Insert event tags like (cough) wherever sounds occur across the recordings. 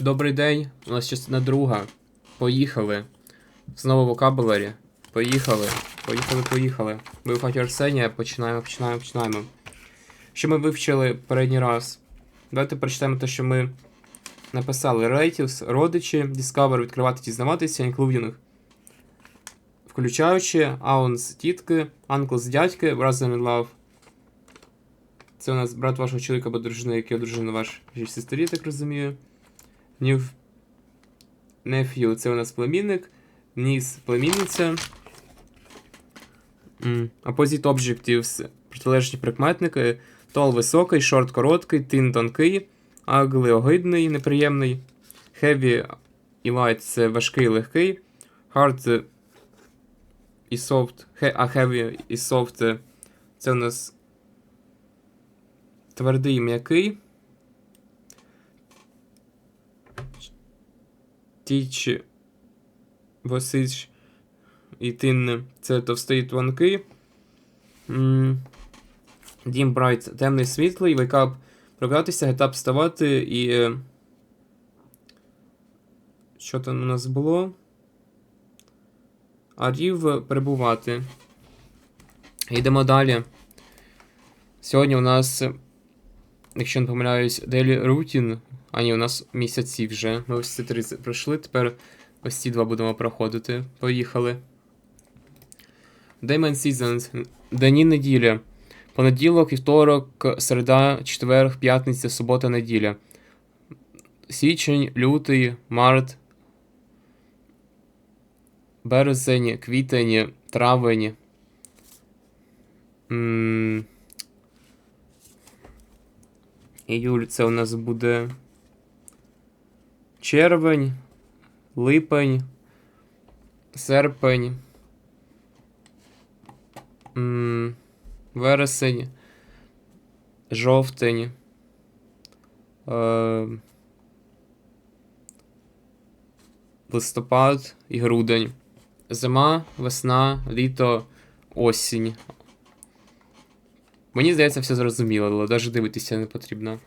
Добрий день, у нас частина друга. Поїхали. Знову вокабуларі. Поїхали. Поїхали, поїхали. Ви в хаті Арсенія, починаємо, починаємо, починаємо. Що ми вивчили передній раз? Давайте прочитаємо те, що ми написали. Relatives, родичі, Discover, відкривати, дізнаватися, including. Включаючи, aunts, тітки, uncles, дядьки, brother in love. Це у нас брат вашого чоловіка або дружини, який одружений на вашій сестрі, так розумію. New nephew це у нас племінник. Niece племінниця. Opposite objectives протилежні прикметники. Tall високий, short короткий, thin тонкий, ugly огидний, неприємний. Heavy і light це важкий легкий. Hard і soft. А heavy і soft це у нас твердий і м'який. Тіч, Восич і Тин це товстий тонкий. Дім Брайт темний світлий, вейкап прокидатися, гетап вставати і. е, Що там у нас було? Арів перебувати. Йдемо далі. Сьогодні у нас, якщо не помиляюсь, Daily Routine. А ні, у нас місяці вже. Ми ось ці три пройшли. Тепер ось ці два будемо проходити. Поїхали. Dayman Seasons. Дні неділя. Понеділок, вівторок, середа, четвер, п'ятниця, субота, неділя. Січень, лютий, март. Березень, квітень, травень. Іюль це у нас буде червень, липень, серпень, вересень, жовтень, е, листопад і грудень. Зима, весна, літо, осінь. Мені здається, все зрозуміло, але навіть дивитися не потрібно.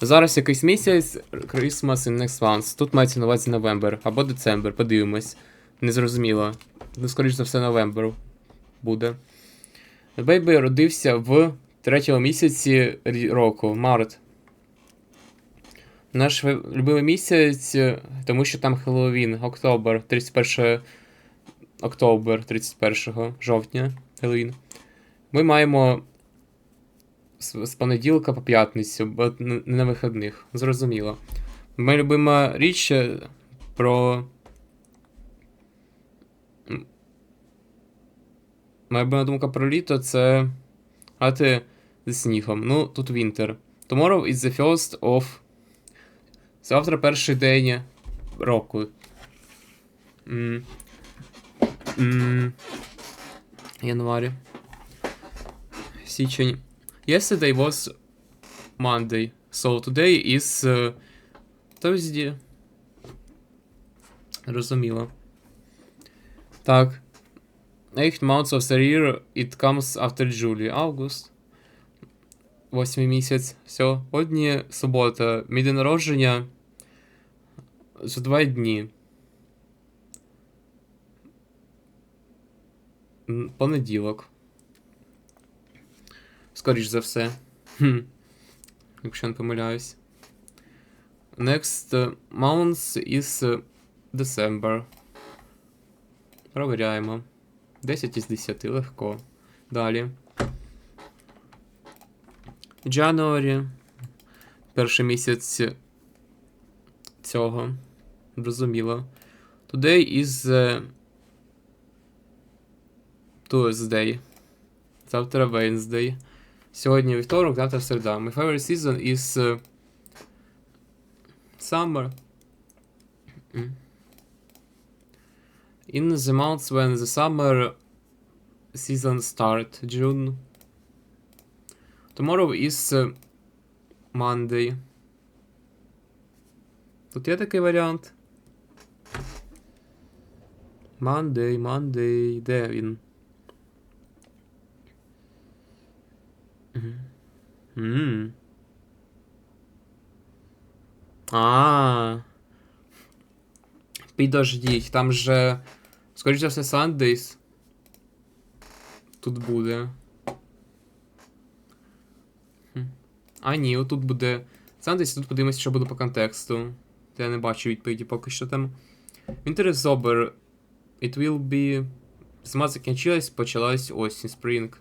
Зараз якийсь місяць, Christmas in next month. Тут мається на увазі новембр або децембр, подивимось. Незрозуміло. Ну, скоріш за все, новембр буде. Бейбі родився в третьому місяці року, март. Наш любимий місяць, е, тому що там Хеллоуін, октобер, 31 октобер, 31 жовтня, Хеллоуін. Ми маємо з, понеділка по п'ятницю, бо не на вихідних. Зрозуміло. Моя любима річ е, про. Моя любима думка про літо це грати зі снігом. Ну, тут Winter. Tomorrow is the first of. Завтра перший день року. М. М. Январі. Січень. Yesterday was Monday. So today is uh, Thursday. Розуміло. Так. Eight months of the year it comes after July. Август. Восьмий місяць. Все. Одні субота. Мій день народження. За два дні. Понеділок. Скоріш за все. Хм. Якщо не помиляюсь. Next uh, month is uh, December. Провіряємо. 10 із 10 легко. Далі. January. Перший місяць цього. Зрозуміло. Today is uh, Tuesday. Завтра Wednesday. Сьогодні вівторок, завтра середа. My favorite season is uh, summer. Mm. In the months when the summer season start, June. Tomorrow is uh, Monday. Тут є такий варіант. Monday, Monday. Де він? Мгм. М. А. Підождіть, там же. Скоріше за все, Sundays. Тут буде. А, ні, отут буде. Sundays, тут подивимося, що буде по контексту. Я не бачу відповіді поки що там. Winter is over. It will be. Зима закінчилась, почалась осінь, spring.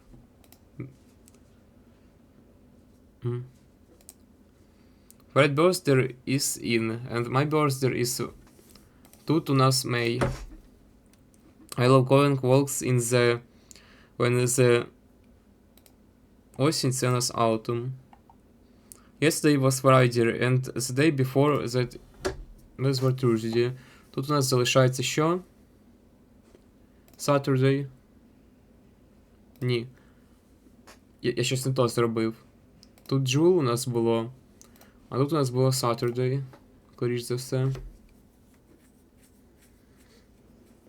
М. Fred birthday is in, and my birthday is тут у нас May. I love going walks in the when the осінь це у нас autumn. Yesterday was Friday, and the day before that was were Tuesday. Тут у нас залишається що? Saturday. Ні. Я, я щось не то зробив. Тут Джул у нас було. А тут у нас було Saturday. Скоріш за все.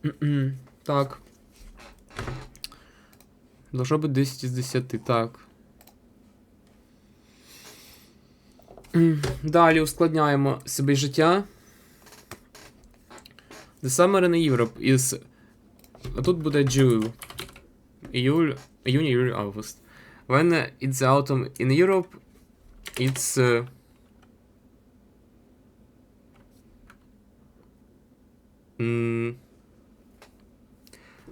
(clears throat) Так. Должно бути 10 із 10, так. (clears throat) Далі ускладняємо собі життя. The summer in Europe is. А тут буде June. Іюль, іюнь, іюль, август. When it's autumn in Europe, it's. uh, м,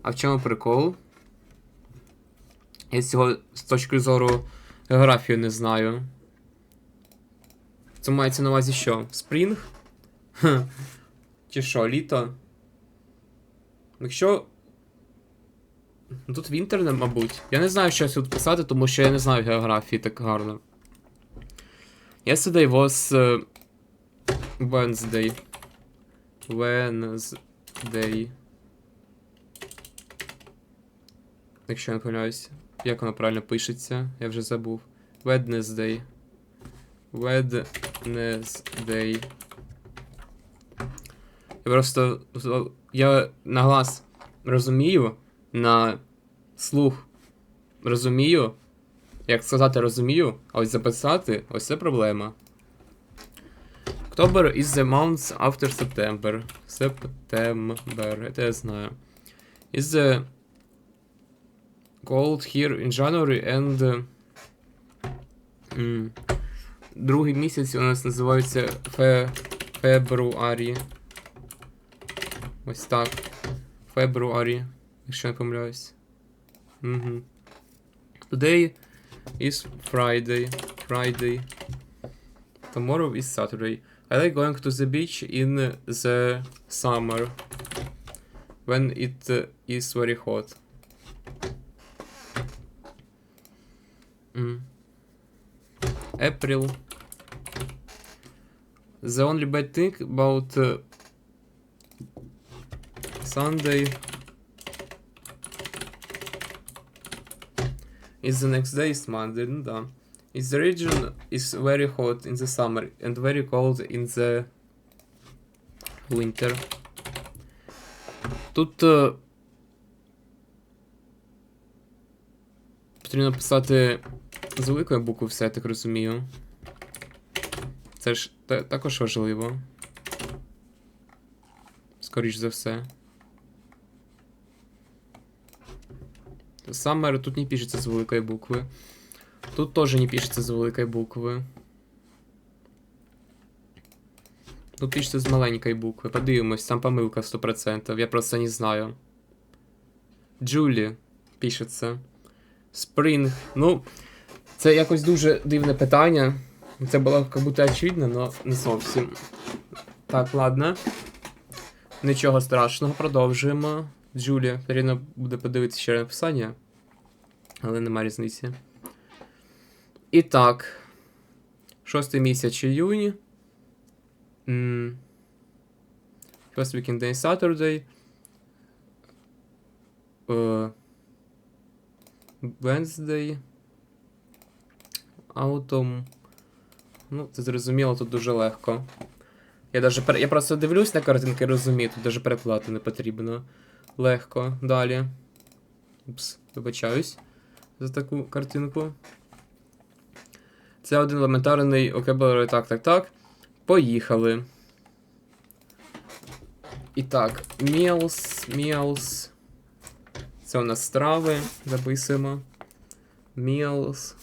А в чому прикол? Я цього з точки зору географії не знаю. Це мається на увазі що? Спрінг? Чи що, літо? Якщо. Ну, Тут Вінтер, мабуть. Я не знаю, що тут писати, тому що я не знаю географії так гарно. Yesterday was uh, Wednesday. Wednesday. Якщо я не помиляюсь. Як воно правильно пишеться? Я вже забув. Wednesday. Wednesday. Я просто. Я на глаз розумію, на слух розумію. Як сказати розумію, а ось записати ось це проблема. October is the month after September. September. Це я знаю. Is the cold here in January and. м, Другий місяць у нас називається фе... Фебруарі. Ось так. Фебруарі, якщо я не помиляюсь. Угу. Today is Friday. Friday. Tomorrow is Saturday. I like going to the beach in the summer. When it uh, is very hot. Mm. April. The only bad thing about uh, Sunday is the next day is Monday, ну да. Is the region is very hot in the summer and very cold in the winter. Тут е, потрібно писати з великої букви все, я так розумію. Це ж та- також важливо. Скоріш за все. Summer тут не пишется з великої букви. Тут теж не пишется з великої букви. Тут пишется з маленької букви. Подивимось, там помилка 100%. Я просто не знаю. Джулі пишеться. Spring. Ну, це якось дуже дивне питання. Це було як будто очевидно, але не зовсім. Так, ладно. Нічого страшного, продовжуємо. Джулія, потрібно буде подивитися ще написання. Але нема різниці. І так. Шостий місяць іюнь. М, First weekend day Saturday. Е, Wednesday. Autumn. Ну, це зрозуміло, тут дуже легко. Я даже я просто дивлюсь на картинки і розумію, тут даже перекладати не потрібно. Легко. Далі. Упс, вибачаюсь за таку картинку. Це один елементарний vocabulary, так, так, так. Поїхали. І так, meals, meals. Це у нас страви. Записуємо. Meals.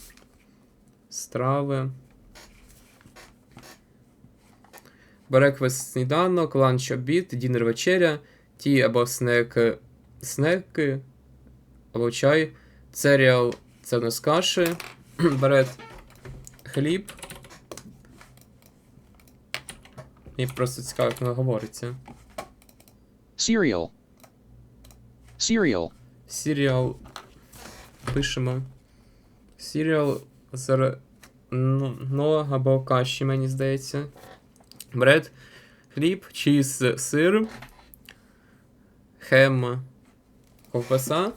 Страви. Брекфест сніданок, ланч обід, дінер вечеря, ті або снек, снеки, або чай, церіал це у нас каші, (clears throat) бред, хліб. Мені просто цікаво, як воно говориться. Cereal. Cereal. Серіал. Пишемо. Серіал з ну, ну, або каші, мені здається. Бред, хліб, чіз, сир, хем, ковбаса.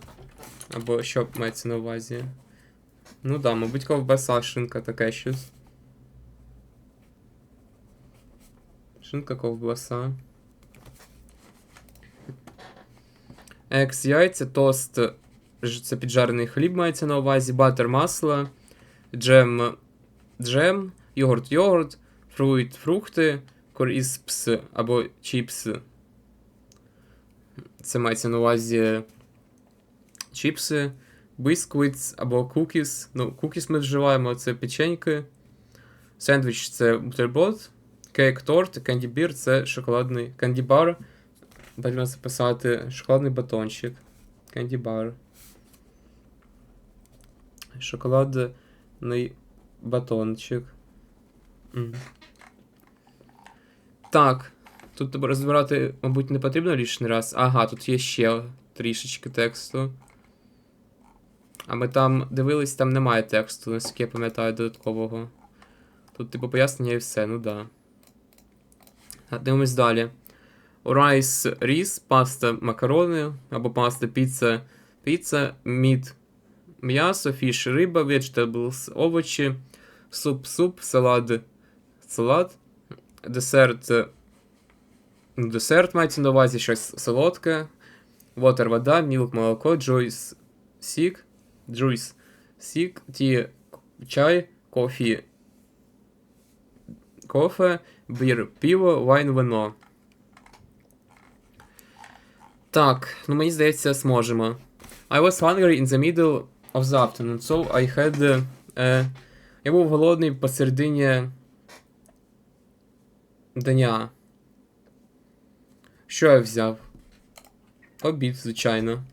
Або що мається на увазі? Ну да, мабуть, ковбаса, шинка таке щось. Шинка, ковбаса. Екс яйця, тост, це піджарений хліб мається на увазі, батер масло, джем, джем, йогурт, йогурт, фруйт, фрукти, коріспс або чіпс. Це мається на увазі чіпси, бісквітс або кукіс. Ну, кукіс ми вживаємо, це печеньки. Сендвіч це бутерброд, кейк торт, кенді бір це шоколадний кенді бар. Потрібно записати шоколадний батончик. Кенді бар. Шоколадний батончик. Так. Тут тебе розбирати, мабуть, не потрібно лишній раз. Ага, тут є ще трішечки тексту. А ми там дивились, там немає тексту, наскільки я пам'ятаю додаткового. Тут, типу, пояснення і все, ну да. Дивимось далі. Райс, ріс, паста, макарони, або паста, піца, піца, мід, м'ясо, фіш, риба, vegetables, овочі, суп, суп, салат, салат, десерт, десерт мається на увазі щось солодке, water, вода, мілк, молоко, джойс, сік, джуйс, сік, ті, чай, кофі, кофе, бір, пиво, вайн, вино. Так, ну мені здається, зможемо. I was hungry in the middle of the afternoon, so I had. е, я був голодний посередині дня. Що я взяв? Обід, звичайно.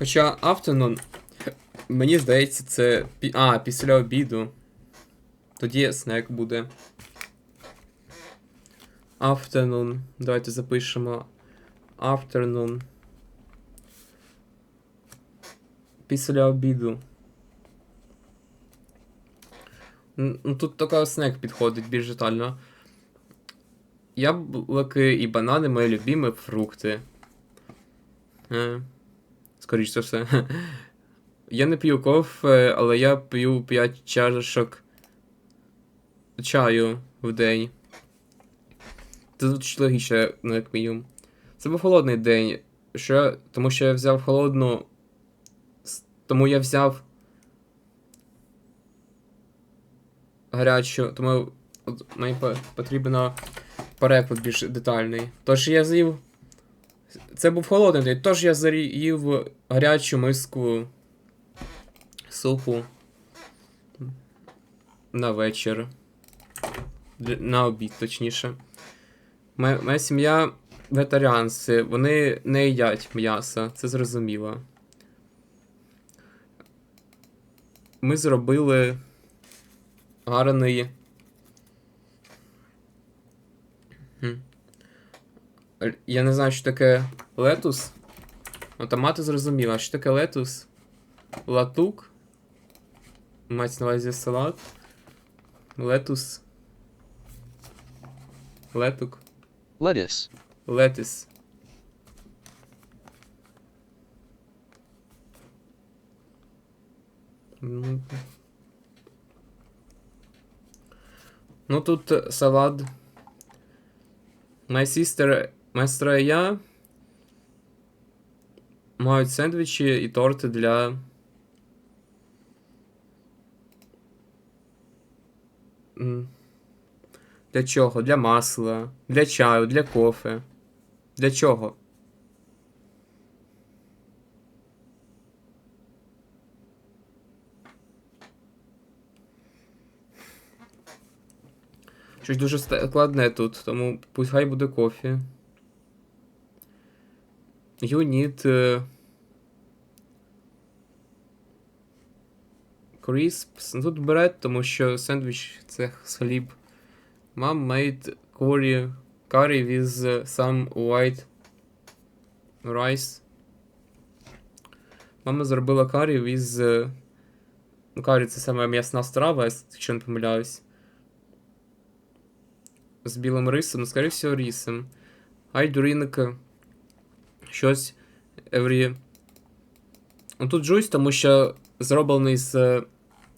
Хоча afternoon, мені здається, це. А, після обіду. Тоді снек буде. Afternoon. Давайте запишемо. Afternoon. Після обіду. Ну, тут така снек підходить більш детально. Яблуки і банани мої любимі фрукти. Е, скоріш за все. (laughs) Я не п'ю кофе, але я п'ю 5 чашок чаю в день. Це звучить логічно, ну, як мінімум. Це був холодний день. Що я... Тому що я взяв холодну. Тому я взяв. Гарячу. Тому мені по- потрібно переклад більш детальний. Тож я з'їв. Це був холодний день, тож я з'їв гарячу миску супу на вечір. На обід, точніше. Моя, моя сім'я вегетаріанці, вони не їдять м'яса, це зрозуміло. Ми зробили гарний. Хм. Л- Я не знаю, що таке летус. Ну, томати зрозуміло. А що таке летус? Латук. Мається на увазі салат. Летус. Летук. Lettuce. Летис. Ну, Ну тут е, салат. My sister, моя сестра і я мають сендвічі і торти для. Для чого? Для масла, для чаю, для кофе. Для чого? Щось дуже складне тут, тому пусть хай буде кофі. You need uh, crisps. Ну, Тут бред, тому що сендвіч це хліб. Mom made curry, curry with uh, some white rice. Мама зробила карі with... uh, Ну, карі це саме м'ясна страва, якщо не помиляюсь. З білим рисом, ну, скоріше всього, рисом. I drink щось every... Ну, тут джуйс, тому що зроблений з е,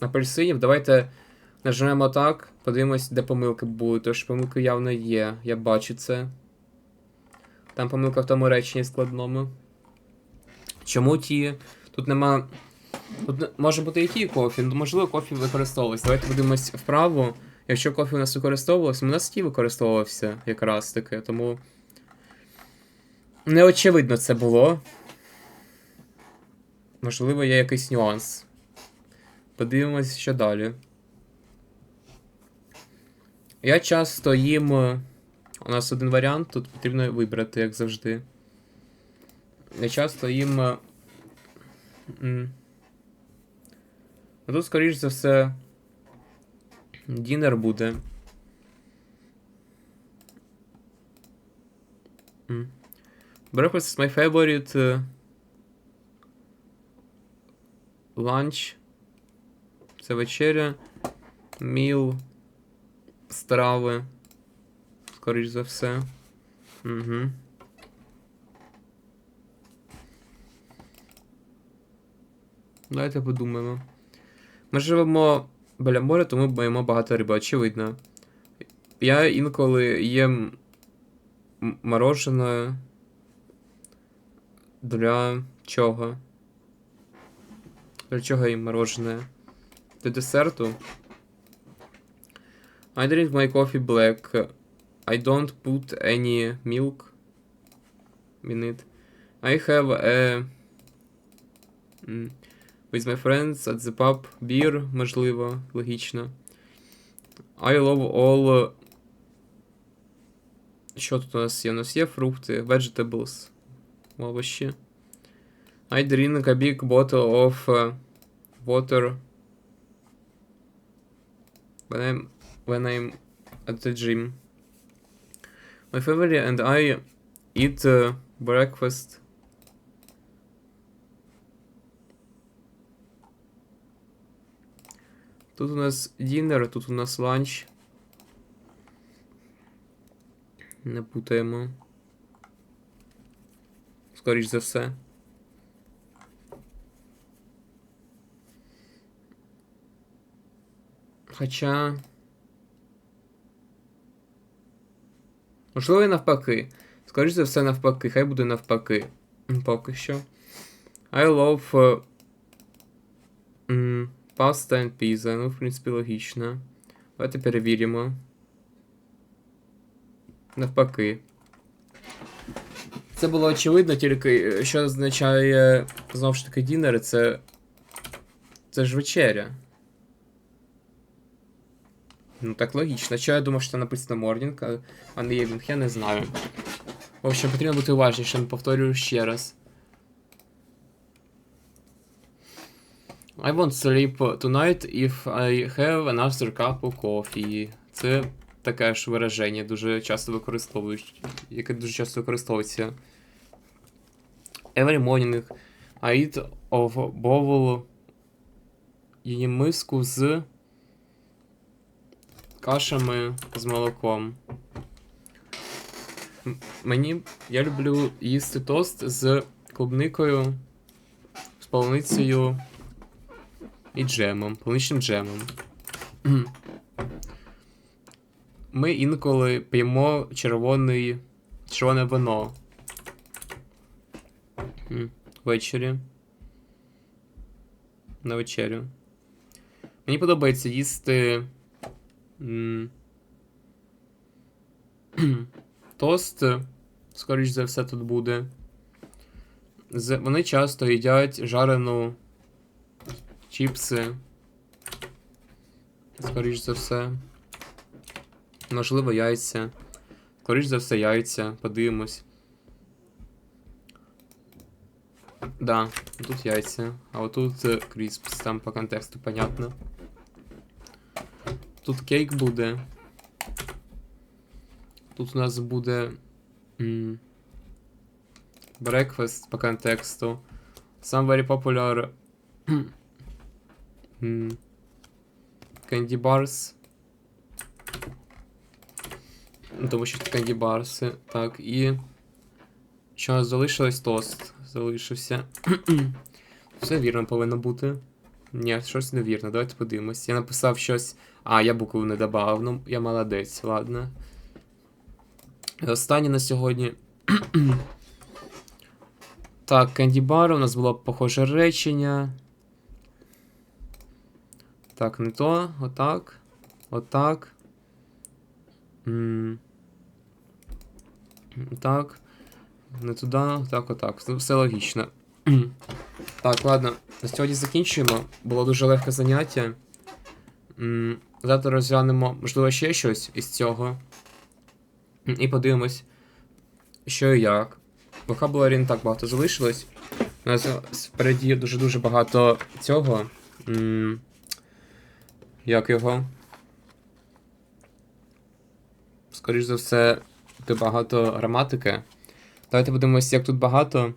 апельсинів. Давайте нажмемо так, подивимось, де помилки будуть. Тож помилки явно є. Я бачу це. Там помилка в тому реченні складному. Чому ті? Тут нема. Тут може бути і ті кофі, можливо, кофі використовувався. Давайте подивимось вправо. Якщо кофі у нас використовувався, у нас ті використовувався якраз таки, тому. Неочевидно це було. Можливо, є якийсь нюанс. Подивимось, що далі. Я часто їм. е, У нас один варіант, тут потрібно вибрати, як завжди. Я часто їм. е, тут, скоріш за все. Дінер буде. Breakfast is my favorite uh, lunch. Це вечеря. Meal. Страви. Скоріш за все. Угу. Давайте подумаємо. Ми живемо біля моря, тому маємо багато риби, очевидно. Я інколи їм мороженое для чого? Для чого їм мороженое? Для десерту? I drink my coffee black. I don't put any milk in it. I have a... With my friends at the pub beer, можливо, логічно. I love all... Що тут у нас є? У нас є фрукти, vegetables, овочі. I drink a big bottle of uh, water when I'm, when I'm at the gym. My family and I eat uh, breakfast Тут у нас дінер, тут у нас ланч. Не путаємо. Скоріш за все. Хоча. Можливо, і навпаки. Скоріш за все, навпаки. Хай буде навпаки. Поки що. I love uh, м, pasta and pizza. Ну, в принципі, логічно. Давайте перевіримо. Навпаки. Це було очевидно, тільки е, що означає знову ж таки дінер, це. Це ж вечеря. Ну так логічно. Що я думав, що написано морнінг, а не євінг, я не знаю. В общем, потрібно бути уважнішим, повторюю ще раз. I won't sleep tonight if I have another cup of coffee. Це таке ж вираження, дуже часто використовують, яке дуже часто використовується. Every morning I eat of bowl її миску з кашами з молоком. Мені я люблю їсти тост з клубникою, з полуницею і джемом, полуничним джемом. Ми інколи п'ємо червоний, червоне вино. Ввечері. На вечерю. Мені подобається їсти. (clears throat) тост, скоріш за все, тут буде. Вони часто їдять жарену чіпси. Скоріш за все. Можливо, яйця. Скоріш за все, яйця. Подивимось. Да, тут яйця. А отут е, кріспс, там по контексту понятно. Тут кейк буде. Тут у нас буде. м, Breakfast по контексту. Some very popular. (clears throat) Candy bars. Ну, Тому що тут candy bars. Так, і. Що у нас залишилось тост. Залишився. (clears throat) Все вірно повинно бути. Ні, щось невірно. Давайте подивимось. Я написав щось. А, я букву не добавив. Ну, я молодець, ладно. Останнє на сьогодні. (clears throat) так, Bar, у нас було похоже речення. Так, не то. Отак. Отак. М. Так. Не туди, так, отак. Все логічно. (clears throat) так, ладно. На сьогодні закінчуємо. Було дуже легке заняття. Завтра розглянемо, можливо, ще щось із цього. І подивимось, що і як. Вокабуларі не так багато залишилось. У нас впереді дуже-дуже багато цього. Як його? Скоріш за все, багато граматики. Давайте подивимось, як тут багато.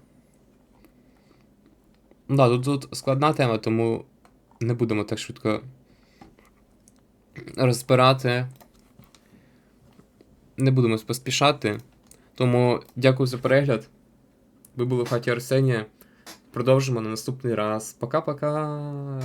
Ну да, тут, тут складна тема, тому не будемо так швидко розбирати. Не будемо поспішати. Тому дякую за перегляд. Ви були в хаті Арсенія. Продовжимо на наступний раз. Пока-пока.